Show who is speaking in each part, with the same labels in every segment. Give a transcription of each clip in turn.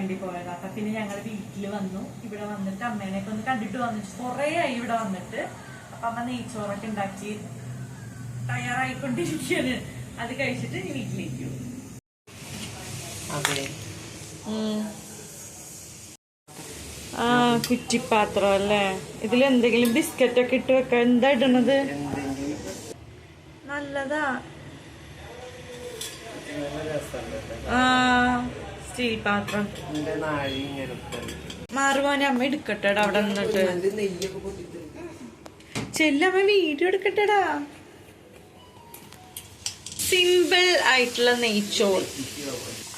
Speaker 1: വേണ്ടി പോയത്. അപ്പൊ പിന്നെ ഞങ്ങൾ വീട്ടിൽ വന്നു. ഇവിടെ വന്നിട്ട് അമ്മേനെയൊക്കെ ഒന്ന് കണ്ടിട്ട് വന്നിട്ട് കുറേ ആയി ഇവിടെ വന്നിട്ട്. അപ്പൊ അമ്മ നെയ്ച്ചോറൊക്കെ ഉണ്ടാക്കി തയ്യാറായിക്കൊണ്ടിരിക്കുകയാണ് അത് കഴിച്ചിട്ട് ഇനി വീട്ടിലേക്ക് ആ കുറ്റിപ്പാത്രം അല്ലേ? ഇതിൽ എന്തെങ്കിലും ബിസ്ക്കറ്റ് ഒക്കെ ഇട്ട് വെക്കാൻ എന്താ ഇടണത്? നല്ലതാ. ആ. സ്റ്റീൽ പാത്രം. മാറുവാൻ അമ്മ എടുക്കട്ടെടാ അവിടെ നിന്നിട്ട്. ചെല്ലമ്മ വീഡിയോ എടുക്കട്ടെടാ. സിമ്പിൾ ആയിട്ടുള്ള നെയ്ച്ചോൾ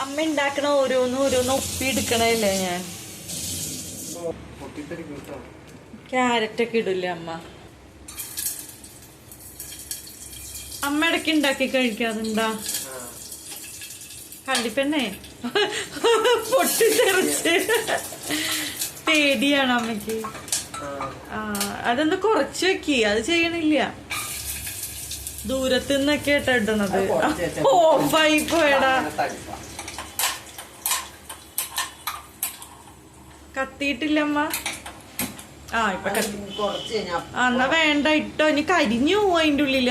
Speaker 1: അമ്മ ഉണ്ടാക്കണ ഓരോന്നും ഓരോന്നും ഒപ്പി എടുക്കണല്ലേ ഞാൻ. ക്യാരറ്റ് ഒക്കെ ഇടില്ല അമ്മ. അമ്മ ഇടയ്ക്ക് ഉണ്ടാക്കി കഴിക്കാറുണ്ടാ?
Speaker 2: ആ.
Speaker 1: കണ്ടിപ്പെണ്ണേ? പൊട്ടിത്തെറിച്ച്. പേടിയാണ് അമ്മയ്ക്ക്.
Speaker 2: ആ
Speaker 1: അതൊന്ന് കുറച്ച് വെക്കി. അത് ചെയ്യണില്ല. ദൂരത്ത് നിന്നൊക്കെ ആട്ടോ ഇടുന്നത്
Speaker 2: വെച്ചാ
Speaker 1: ഓഫായി പോയടാ. കത്തിയിട്ടില്ലമ്മ. ആ ഇപ്പൊ കത്തി. ആ, എന്നാ വേണ്ട ഇട്ടോ. ഇനി കരിഞ്ഞു പോവും അതിന്റെ
Speaker 2: ഉള്ളിൽ.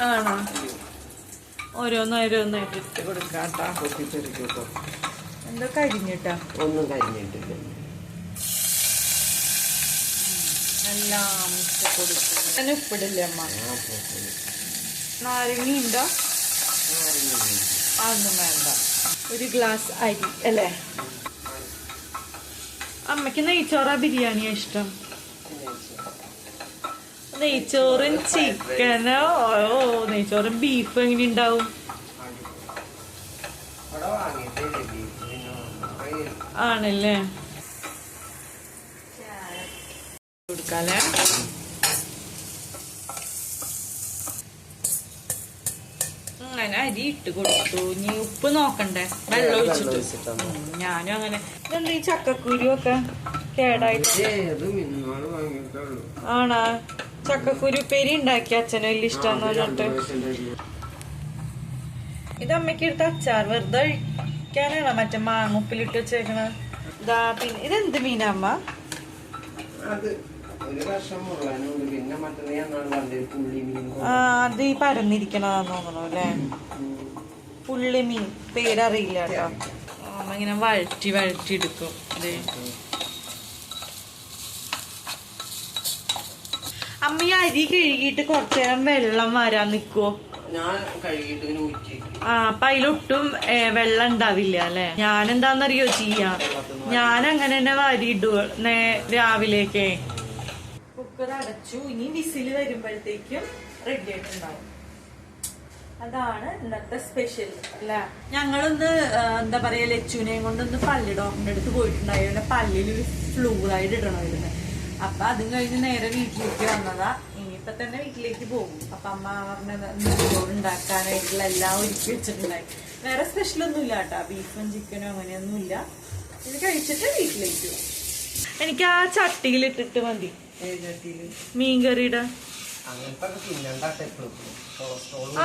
Speaker 1: ആണോ? ഓരോന്നോരോന്നായിട്ട് ഇട്ട്
Speaker 2: കൊടുക്കാം കേട്ടോ.
Speaker 1: എന്തോ കരിഞ്ഞിട്ടാ.
Speaker 2: ഒന്നും കരിഞ്ഞിട്ടില്ല.
Speaker 1: എല്ലാം ഇട്ട് കൊടുക്കും അതിന് ഉപ്പിടില്ലേ അമ്മ. നാരങ്ങ ഉണ്ടോ അതൊന്നും വേണ്ട. ഒരു ഗ്ലാസ് അരി അല്ലേ? അമ്മയ്ക്ക് നെയ്ച്ചോറ ബിരിയാണിയാ ഇഷ്ടം. നെയ്ച്ചോറും ചിക്കനോ? ഓ നെയ്ച്ചോറും ബീഫ് എങ്ങനെ ഉണ്ടാവും ആണല്ലേ? കൊടുക്കാലേ അങ്ങനെ അരി ഇട്ട് കൊടുത്തു. ഇനി ഉപ്പ് നോക്കണ്ടേ? വെള്ളം ഒഴിച്ചിട്ട്. ഞാനും അങ്ങനെ. ഇതെന്താ ഈ ചക്കക്കുരു ഒക്കെ? കേടായിട്ട് ആണാ? ചക്കക്കുരു പേരി ഉണ്ടാക്കി അച്ഛനും വലിയ ഇഷ്ടം പറഞ്ഞിട്ട്. ഇത് അമ്മയ്ക്ക് എടുത്ത അച്ചാർ വെറുതെ കഴിക്കാനാണോ മറ്റേ മാങ്ങുപ്പിലിട്ട് വെച്ചേക്കണത് ഇതാ പിന്നെ ഇതെന്ത്
Speaker 2: മീനമ്മ?
Speaker 1: ആ അത് ഈ പരന്നിരിക്കണതാന്ന് തോന്നണു അല്ലേ? പുള്ളിമീൻ പേരറിയില്ല കേട്ടോ. അമ്മ ഇങ്ങനെ വഴറ്റി വഴറ്റി എടുക്കും. അതെ. അമ്മ ഈ അരി കഴുകിയിട്ട് കുറച്ചു നേരം വെള്ളം വരാൻ നിക്കോ
Speaker 2: ഞാൻ കഴുകിയിട്ട് ഇങ്ങനെ ഊറ്റി
Speaker 1: ആ അപ്പൊ അതിലൊട്ടും വെള്ളം ഉണ്ടാവില്ല അല്ലെ? ഞാൻ എന്താന്നറിയോ ചെയ്യാ? ഞാൻ അങ്ങനെ തന്നെ വാരി നേ രാവിലേക്ക് കുക്കർ അടച്ചു. ഇനി വിസിൽ വരുമ്പോഴത്തേക്കും റെഡി ആയിട്ടുണ്ടാവും. അതാണ് ഇന്നത്തെ സ്പെഷ്യൽ അല്ല? ഞങ്ങളൊന്ന് എന്താ പറയാ ലച്ചുവിനെയും കൊണ്ടൊന്ന് പല്ലി ഡോക്ടറിന്റെ അടുത്ത് പോയിട്ടുണ്ടായിരുന്നു. പല്ലിൽ ഫ്ലൂറൈഡ് ഇടണമായിരുന്നു. അപ്പൊ അതും കഴിഞ്ഞ് നേരെ വീട്ടിലേക്ക് വന്നതാ. ഇനിയിപ്പൊ തന്നെ വീട്ടിലേക്ക് പോകും. അപ്പൊ അമ്മ പറഞ്ഞത് ഉണ്ടാക്കാനായിട്ടുള്ള എല്ലാം ഒരുക്കി വെച്ചിട്ടുണ്ടായി. വേറെ സ്പെഷ്യൽ ഒന്നും ഇല്ല കേട്ടോ. ബീഫും ചിക്കനും അങ്ങനെയൊന്നും ഇല്ല ഇത് കഴിച്ചിട്ട് വീട്ടിലേക്ക് പോകും എനിക്ക് ആ ചട്ടിയിൽ ഇട്ടിട്ട് മതി. മീൻകറിയുടെ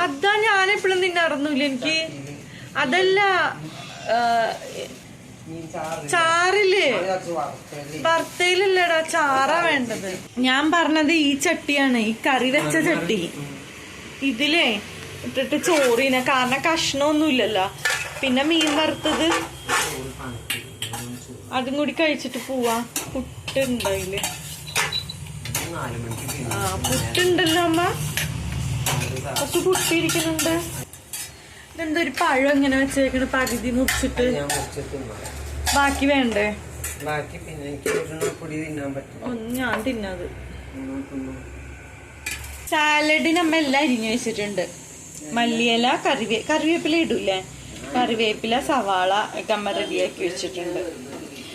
Speaker 1: അതാ ഞാൻ എപ്പോഴും തിന്നാറൊന്നുമില്ല എനിക്ക്. അതല്ല
Speaker 2: ചാറിൽ
Speaker 1: ഭർത്തയിലല്ലടാ ചാറാ വേണ്ടത്. ഞാൻ പറഞ്ഞത് ഈ ചട്ടിയാണ് ഈ കറി വെച്ച ചട്ടി. ഇതിലേ ഇട്ടിട്ട് ചോറിനെ കാരണം കഷ്ണമൊന്നുമില്ലല്ലോ. പിന്നെ മീൻ വറുത്തത്? അതും കൂടി കഴിച്ചിട്ട് പോവാ. പുട്ടുണ്ടോ
Speaker 2: അതിൽ
Speaker 1: ആ പുട്ടുണ്ടല്ലോ അമ്മ. കുറച്ച് പുട്ടിരിക്കുന്നുണ്ട്. ഇതെന്താ ഒരു പഴം ഇങ്ങനെ വെച്ചേക്കണ്? പകുതി മുറിച്ചിട്ട്. ബാക്കി വേണ്ടേ?
Speaker 2: ബാക്കി പിന്നെ എനിക്ക് പൊടി തിന്നാൻ പറ്റും
Speaker 1: ഒന്ന് ഞാൻ തിന്നത്.
Speaker 2: തിന്നു, തിന്നു.
Speaker 1: സാലഡിന് അമ്മ എല്ലാം അരിഞ്ഞു വെച്ചിട്ടുണ്ട്. മല്ലിയില കറിവേ കറിവേപ്പില ഇടൂല്ലേ? കറിവേപ്പില സവാള ഒക്കെ അമ്മ റെഡിയാക്കി വെച്ചിട്ടുണ്ട്.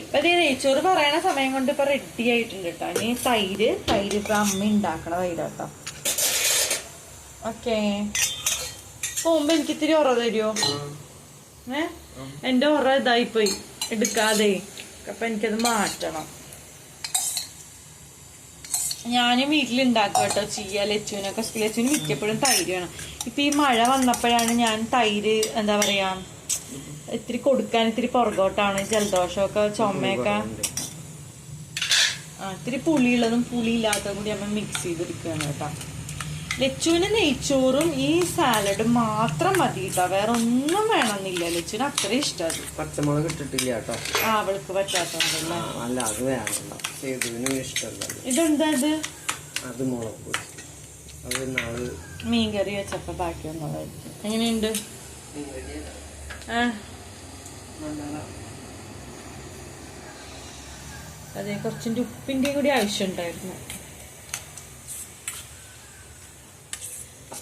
Speaker 1: അപ്പൊ ഇത് നെയ്ച്ചോറ് പറയണ സമയം കൊണ്ട് ഇപ്പൊ റെഡി ആയിട്ടുണ്ട് കേട്ടോ ഇനി തൈര് തൈര് ഇപ്പൊ അമ്മ ഉണ്ടാക്കണ തൈരാട്ടോ. ഓക്കേ. പോകുമ്പോ എനിക്ക് ഇത്തിരി ഉറ തരുമോ ഏ? എന്റെ ഉറ പോയി. എടുക്കാതെ. അപ്പൊ എനിക്കത് മാറ്റണം. ഞാനും വീട്ടിലുണ്ടാക്കും കേട്ടോ ചീയ ലച്ചുവിനൊക്കെ ലച്ചുവിന് മിക്കപ്പോഴും തൈര് വേണം ഇപ്പൊ ഈ മഴ വന്നപ്പോഴാണ് ഞാൻ തൈര് എന്താ പറയാ ഇത്തിരി കൊടുക്കാൻ ഇത്തിരി പുറകോട്ടാണ്. ജലദോഷമൊക്കെ ചുമയൊക്കെ. ആ ഇത്തിരി പുളിയുള്ളതും പുളിയില്ലാത്തതും കൂടി നമ്മൾ മിക്സ് ചെയ്തെടുക്കുകയാണ് കേട്ടോ. ലച്ചുവിന് നെയ്ച്ചോറും ഈ സാലഡും മാത്രം മതി കേട്ടോ വേറെ ഒന്നും വേണമെന്നില്ല. ലച്ചുവിന് അത്ര ഇഷ്ടം
Speaker 2: പച്ചമുളക് ഇട്ടിട്ടില്ല കേട്ടോ.
Speaker 1: ആ അവൾക്ക് പറ്റാത്തതുണ്ടല്ലേ
Speaker 2: ആ, അല്ല അത് വേണ്ട സേതുവിനും ഇഷ്ടമല്ല.
Speaker 1: ഇതെന്താ ഇത്?
Speaker 2: അത് മുളക് പൊടി. അത് നാൾ
Speaker 1: മീൻ കറി വെച്ചപ്പോ ബാക്കി വന്നതായിരിക്കും എങ്ങനെയുണ്ട്? അതെ കുറച്ചിന്റെ ഉപ്പിന്റെയും കൂടി ആവശ്യമുണ്ടായിരുന്നു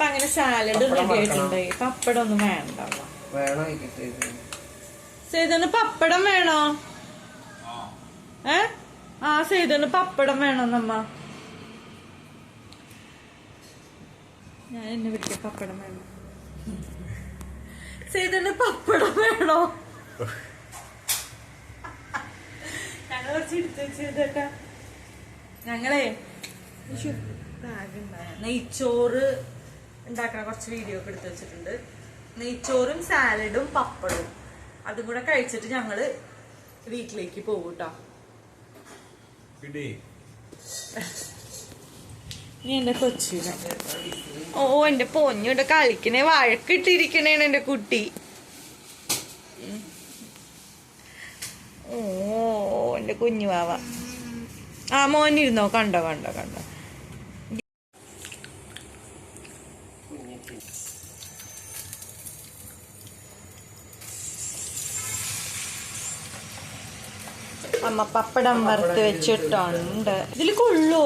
Speaker 1: അപ്പൊ അങ്ങനെ സാലഡ് റെഡി ആയിട്ടുണ്ട്. പപ്പടം ഒന്നും വേണ്ട സേതന് പപ്പടം വേണോ? ഏ? ആ സേതന് പപ്പടം വേണോ നമ്മ ഞാൻ എന്നെ വിളിക്ക പപ്പടം വേണം. സേതന് പപ്പടം വേണോ? ഞങ്ങൾ കുറച്ച് എടുത്ത് വെച്ചേട്ടാ ഞങ്ങളെ. നെയ്ച്ചോറ് ഉണ്ടാക്കുന്ന കുറച്ച് വീഡിയോ ഒക്കെ എടുത്തു വെച്ചിട്ടുണ്ട്. നെയ്ച്ചോറും സാലഡും പപ്പടും. അതും കൂടെ കഴിച്ചിട്ട് ഞങ്ങൾ വീട്ടിലേക്ക് പോകും കേട്ടോ നീ എന്റെ കൊച്ചിനെ. ഓ എന്റെ പൊഞ്ഞുണ്ട് കളിക്കണേ. വഴക്കിട്ടിരിക്കണേണ് എന്റെ കുട്ടി. ഓ എന്റെ കുഞ്ഞു വാവ. ആ മോനിരുന്നോ? കണ്ടോ കണ്ടോ കണ്ടോ. അമ്മ പപ്പടം വറുത്ത് വെച്ചിട്ടുണ്ട്. ഇതിൽ കൊള്ളോ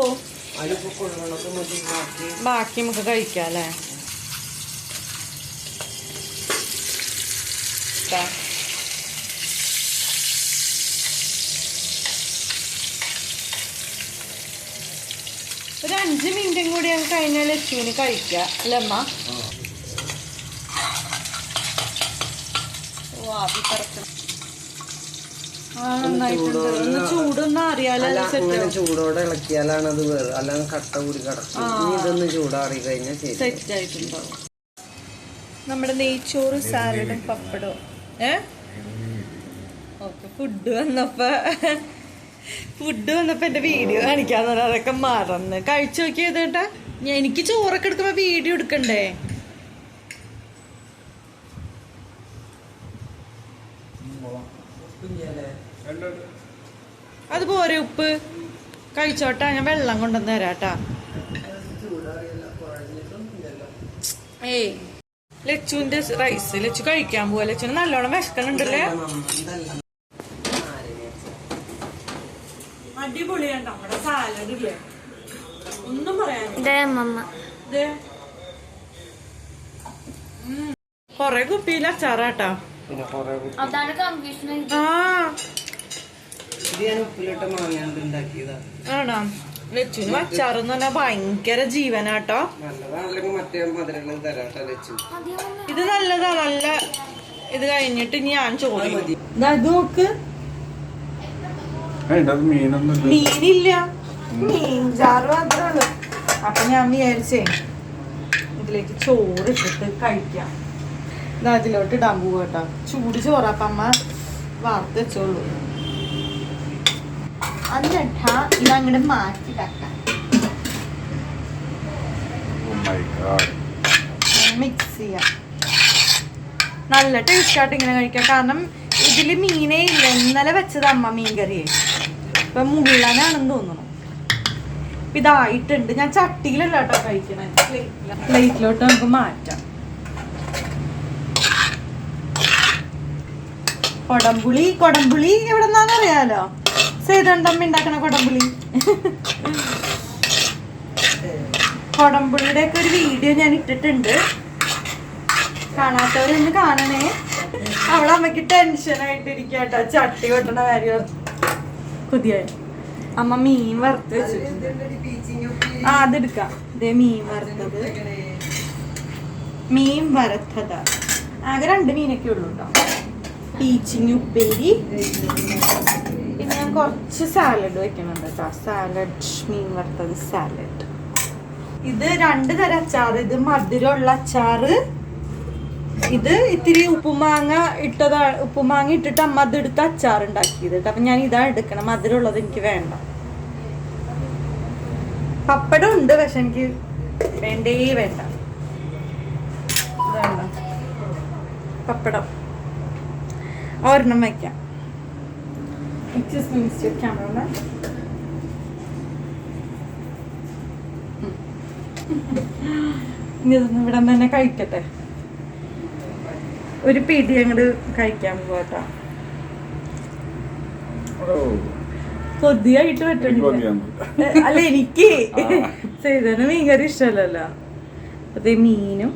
Speaker 2: ബാക്കി
Speaker 1: നമുക്ക് കഴിക്കാം അല്ലേ. ഒരു അഞ്ച് മിനിറ്റും കൂടി ഞാൻ കഴിഞ്ഞാൽ ലക്ഷ്മിന് കഴിക്കാം അല്ലേ അമ്മ? ഓ ആവി പറക്കണം ആ നന്നായിട്ടുണ്ട് ഒന്ന് ചൂടൊന്നും അറിയാലോ
Speaker 2: അല്ല
Speaker 1: സെറ്റ്
Speaker 2: അങ്ങനെ ചൂടോടെ ഇളക്കിയാലാണ് അത് വേറെ അല്ലാതെ കട്ട കൂടി കിടക്കും. ഇതൊന്ന് ചൂടാറി കഴിഞ്ഞാൽ
Speaker 1: സെറ്റ് ആയിട്ടുണ്ടാവും. നമ്മുടെ നെയ്ച്ചോറ് സാലഡും പപ്പടോ ഏ? ഓക്കെ ഫുഡ് വന്നപ്പോ ഫുഡ് വന്നപ്പോ എന്റെ വീഡിയോ കാണിക്കാന്ന് പറഞ്ഞാൽ അതൊക്കെ മറന്ന്. കഴിച്ചു നോക്കിയത് കേട്ടാ? ഞാൻ- എനിക്ക് ചോറൊക്കെ എടുക്കുമ്പോ വീഡിയോ എടുക്കണ്ടേ? അത് പോരെ ഉപ്പ് കഴിച്ചോട്ടാ ഞാൻ വെള്ളം കൊണ്ടുവന്ന് തരാട്ടാ. ഏയ് ലച്ചുവിന്റെ റൈസ് ലച്ചു കഴിക്കാൻ പോവാ. ലച്ചു നല്ലോണം വിശക്കണുണ്ടല്ലേ? അടിപൊളിയാണ് നമ്മുടെ സാലഡ് ഇല്ലേ? ഒന്നും പറയാൻ കൊറേ കുപ്പിയില്ല അച്ചാറാട്ടാ.
Speaker 2: പിന്നെ കൊറേ കുത്തി-
Speaker 3: അതാണ് കൺഫ്യൂഷൻ
Speaker 1: ആ.
Speaker 2: ഇത് ഞാൻ ഉപ്പിലിട്ട മാങ്ങ ഉണ്ടാക്കിയതാ.
Speaker 1: ആണോ? ലച്ചുവിന് അച്ചാറെന്ന് പറഞ്ഞാൽ ഭയങ്കര ജീവനാട്ടോ.
Speaker 2: നല്ലതാണെങ്കിൽ മറ്റേ മധുരങ്ങൾ തരാട്ടോ വെച്ചു.
Speaker 1: ഇത് നല്ലതാ നല്ല ഇത് കഴിഞ്ഞിട്ട് ഞാൻ നോക്ക്.
Speaker 4: മീനൊന്നും
Speaker 1: മീനില്ല. മീൻചാറ് മാത്രമേ അപ്പൊ ഞാൻ വിചാരിച്ചേ ഇതിലേക്ക് ചോറ് ഇട്ടിട്ട് കഴിക്കാം. ഇതാ അതിലോട്ട് ഇടാൻ പോവാട്ടോ. ചൂട് ചോറാപ്പമ്മ വാർത്ത് വെച്ചോളൂ. എന്നിട്ടാ ഇതങ്ങോട്ട് മാറ്റി വെക്കാം. മിക്സ് ചെയ്യാം. നല്ല ടേസ്റ്റ് ആയിട്ട് ഇങ്ങനെ കഴിക്കാം. കാരണം ഇതിൽ മീനേ ഇല്ല. ഇന്നലെ വെച്ചത് അമ്മ മീൻ കറിയെ ഇപ്പൊ മുള്ളനാണെന്ന് തോന്നുന്നു. ഇതായിട്ടുണ്ട്. ഞാൻ ചട്ടിയിലല്ല കേട്ടോ കഴിക്കണേ. പ്ലേറ്റിലോട്ട് നമുക്ക് മാറ്റാം. കൊടംപുളി കൊടംപുളി എവിടെന്നാന്ന് അറിയാലോ അമ്മ ഉണ്ടാക്കണ കൊടംപുളി. കൊടംപുളിയുടെ ഒക്കെ ഒരു വീഡിയോ ഞാൻ ഇട്ടിട്ടുണ്ട്. കാണാത്തവരൊന്ന് കാണണേ. അവളെ അമ്മയ്ക്ക് ടെൻഷൻ ആയിട്ടിരിക്കട്ടോ. ചട്ടി കൊട്ടണ കാര്യം. പുതിയ അമ്മ മീൻ വറുത്ത് വെച്ചിട്ടുണ്ട് ആ അതെടുക്കാം. ഇതേ മീൻ വറുത്തത്. മീൻ വറുത്തത്. ആകെ രണ്ട് മീനൊക്കെ ഉള്ളൂ കേട്ടോ പീച്ചിങ് ഉപ്പേരി. പിന്നെ ഞാൻ കുറച്ച് സാലഡ് വെക്കുന്നുണ്ട് കേട്ടോ സാലഡ് മീൻ വറുത്തത് സാലഡ് ഇത് രണ്ട് തരം അച്ചാർ ഇത് മധുരമുള്ള അച്ചാർ ഇത് ഇത്തിരി ഉപ്പുമാങ്ങ ഇട്ടതാ ഉപ്പുമാങ്ങ ഇട്ടിട്ട് അമ്മ അതെടുത്ത് അച്ചാർ ഉണ്ടാക്കിയത് അപ്പൊ ഞാൻ ഇതാ എടുക്കണം. മധുരമുള്ളത് എനിക്ക് വേണ്ട. പപ്പടം ഉണ്ട് പക്ഷെ എനിക്ക് വേണ്ടേ വേണ്ട. വേണ്ട പപ്പടം. ഒരെണ്ണം വയ്ക്കാം എക്സ്ക്യൂസ് മീ മിസ്റ്റർ ക്യാമറമാൻ ഇനി ഇതൊന്ന് ഇവിടെ തന്നെ കഴിക്കട്ടെ. ഒരു പിടി അങ്ങോട്ട് കഴിക്കാൻ പോകട്ടോ കൊതിയായിട്ട് പറ്റുന്നില്ല ഏ, അല്ല എനിക്ക് ചെയ്തതിന് മീൻകറി ഇഷ്ടമല്ലല്ലോ. അതെ മീനും.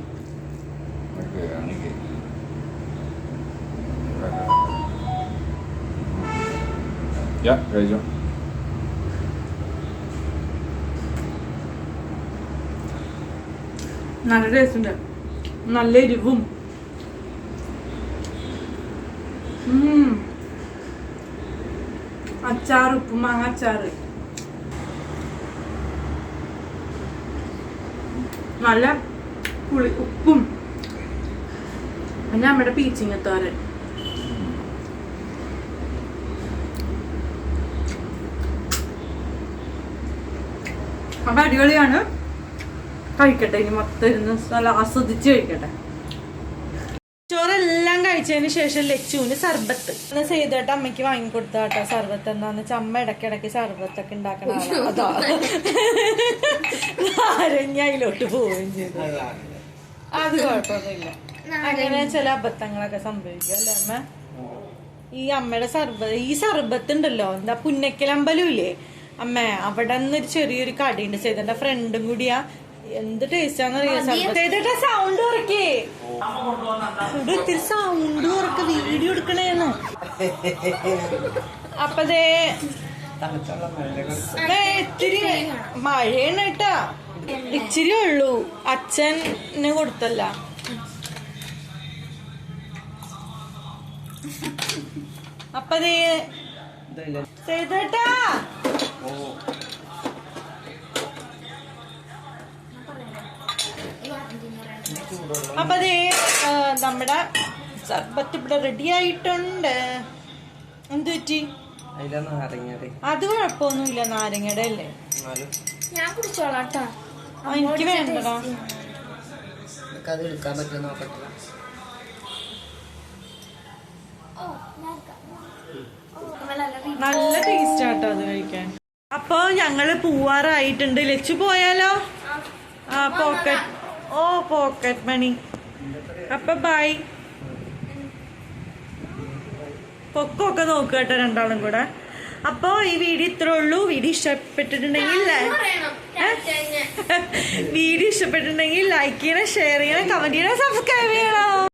Speaker 3: Ja, കഴിച്ചോ
Speaker 1: നല്ല ടേസ്റ്റ് നല്ല എരിവും. ഉം. അച്ചാറ് ഉപ്പുമാങ്ങ അച്ചാറ്. നല്ല പുളി ഉപ്പും. പിന്നെ നമ്മുടെ പീച്ചിങ്ങത്തോരൻ. അപ്പൊ അടിപൊളിയാണ്. കഴിക്കട്ടെ ഇനി മൊത്തം ഇരുന്ന് നല്ല ആസ്വദിച്ച് കഴിക്കട്ടെ. ചോറെല്ലാം കഴിച്ചതിന് ശേഷം ലച്ചുവിന് സർബത്ത്. ചെയ്തിട്ട് അമ്മയ്ക്ക് വാങ്ങിക്കൊടുത്ത കേട്ടോ സർബത്ത് എന്താന്ന് വെച്ചാൽ അമ്മ ഇടയ്ക്കിടയ്ക്ക് സർബത്തൊക്കെ ഉണ്ടാക്കണ. അതാ. പോവുകയും ചെയ്തു. അത് കുഴപ്പമൊന്നുമില്ല. അങ്ങനെ ചില അബദ്ധങ്ങളൊക്കെ സംഭവിക്കും അല്ലേ അമ്മ? ഈ അമ്മയുടെ സർബത്ത് ഈ സർബത്ത് ഉണ്ടല്ലോ എന്താ പുന്നക്കലമ്പലം ഇല്ലേ? അമ്മ അവിടെ ഒരു ചെറിയൊരു കടയുണ്ട് ചെയ്തന്റെ ഫ്രണ്ടും കൂടിയാ. എന്ത് ടേസ്റ്റ് സൗണ്ട് ഉറക്കേ. ഇവിടെ ഇത്തിരി സൗണ്ട് ഉറക്ക. വീഡിയോ എടുക്കണേന്ന്. അപ്പതേ ഇത്തിരി മഴയാണ് കേട്ടാ. ഇച്ചിരി ഉള്ളൂ. അച്ഛന് കൊടുത്തല്ല. അപ്പതേ ചെയ്തേട്ടാ അപ്പൊ അതേ നമ്മുടെ സർബത്ത് ഇവിടെ റെഡി ആയിട്ടുണ്ട്. എന്ത് പറ്റി? അത് കുഴപ്പമൊന്നുമില്ല നാരങ്ങയുടെ അല്ലേ?
Speaker 4: ഞാൻ
Speaker 1: എനിക്ക് വേണ്ടടാ.
Speaker 2: അത് എടുക്കാൻ പറ്റുമോ നോക്കട്ടെ.
Speaker 4: നല്ല
Speaker 1: ടേസ്റ്റ് ആട്ടോ അത് കഴിക്കാൻ. അപ്പൊ ഞങ്ങൾ പൂവാറായിട്ടുണ്ട്. ലച്ചു പോയാലോ? ആ പോക്കറ്റ് ഓ പോക്കറ്റ് മണി അപ്പൊ ബൈ പൊക്കമൊക്കെ നോക്കുക കേട്ടോ രണ്ടാളും കൂടെ. അപ്പൊ ഈ വീഡിയോ ഇത്രേ ഉള്ളൂ. വീഡിയോ ഇഷ്ടപ്പെട്ടിട്ടുണ്ടെങ്കിൽ വീഡിയോ ഇഷ്ടപ്പെട്ടിട്ടുണ്ടെങ്കിൽ ലൈക്ക് ചെയ്യണം ഷെയർ ചെയ്യണം കമന്റ് ചെയ്യണം സബ്സ്ക്രൈബ് ചെയ്യണം.